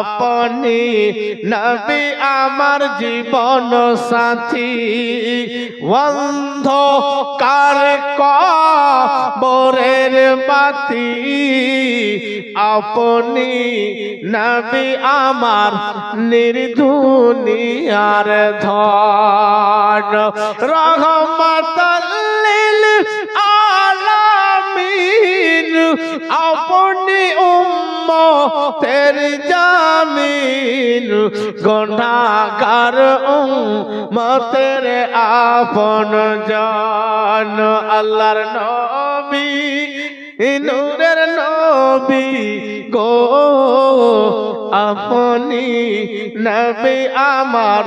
আপনি নবী আমার জীবন সাথী। বন্ধ কার কবরের বাতি আপনি নবী আমার নির্ধুনিয়ার ধন। রহমতাল্লিল উম্মতের জামিন গন্ডাগার উম্মতের আপন জান। আল্লাহর নবী, নূরের নবী গো, আপনি নবী আমার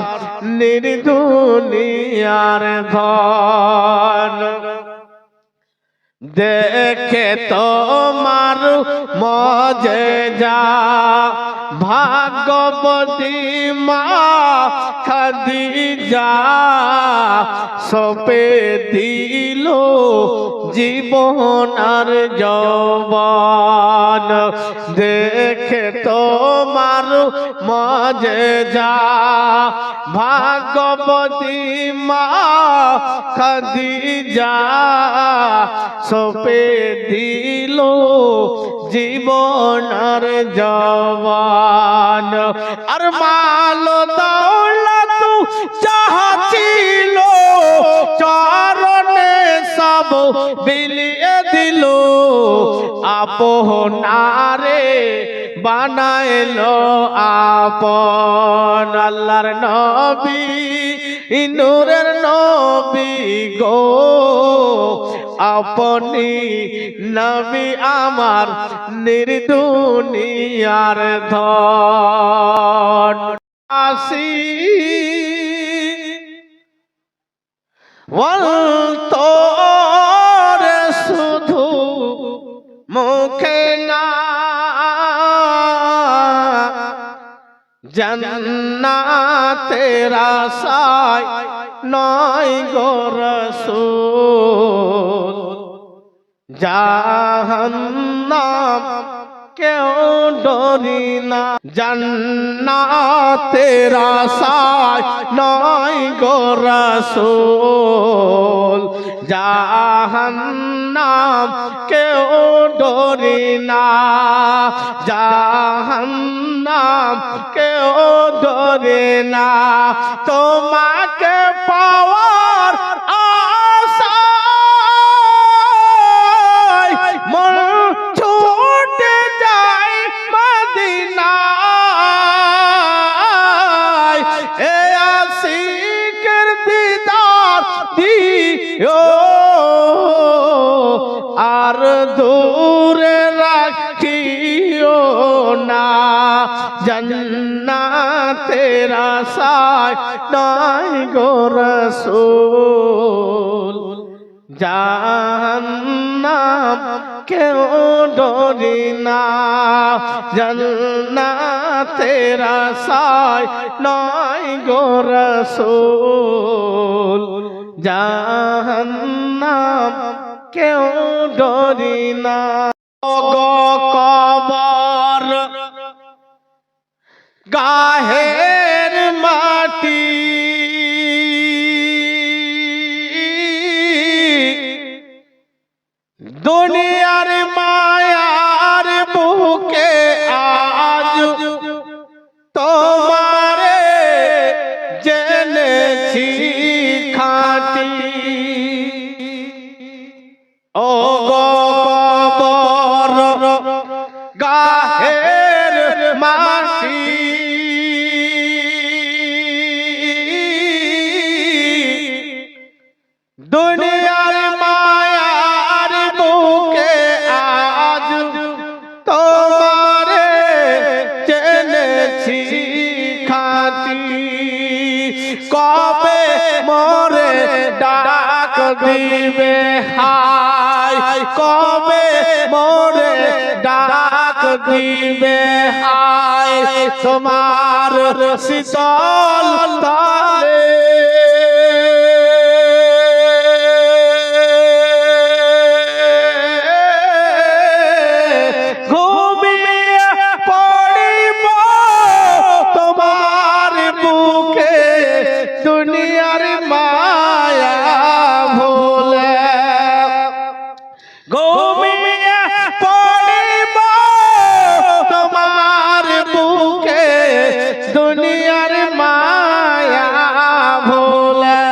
নির্দুনিয়ার ধন। দেখে তোমার মজে যা। ভাগবতী মা খাদি যা সপে দিল জীবন আর যৌবন। দেখে তোমার মজে যা। ভাগবতী মা খাদিজা সপে দিল জীবন আর জবান। আর মাল দৌলত চাহছিল চরণে সব বিলিয়ে দিল। আপনারে বানাইলো আপন আল্লাহর নবী নূরের নবী গো। আপনি নবী আমার নির্দুনিয়ার ধন। জন্নাতের আশায় নয় গো রসূল। জাহান্নাম কেউ ডরি না। জান্নাতের আশায় নয় গো রসূল। জাহান্নাম কেউ ডরি না জাহান্নাম কেউ ডরে না তোমাকে পাওয়ার আশায় মন ছুটে যায় মদিনায়। এ আশিকের দিদার দিও, আর দূরে জন্নাতের আশায় নাই গো রসূল। জাহান্নাম কেউ ডরি না। জন্নাতের আশায় নাই গো রসূল। জাহান্নাম কেউ ডরি না। জেনেছি দিবে হাই কবে মোরে ডাক দিবে হাই তোমার শীতল তালে ঘুমিয়ে পড়িব। তোমার বুকে দুনিয়ার মায়া ভুলে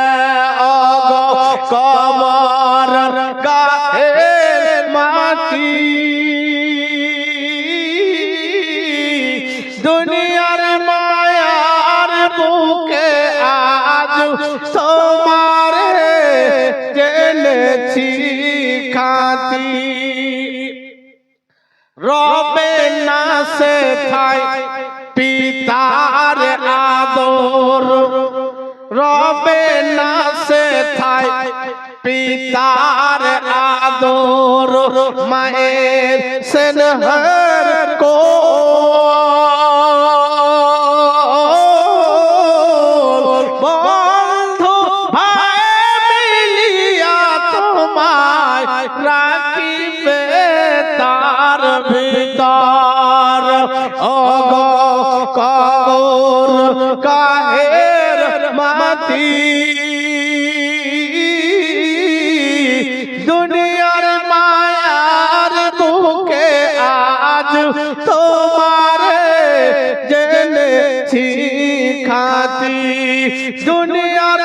কবর গায়ের মাটি। মায়ার বুকে আজ তোমার জেনেছি। খাতি রবে না সে থাই পিতার আদর। রবে না সে পিতার আদর। মায়ের সেনহর কো মাটি দুনিয়ার মায়ার বুকে আজ তোমার জেনেছি খাতি। দুনিয়ার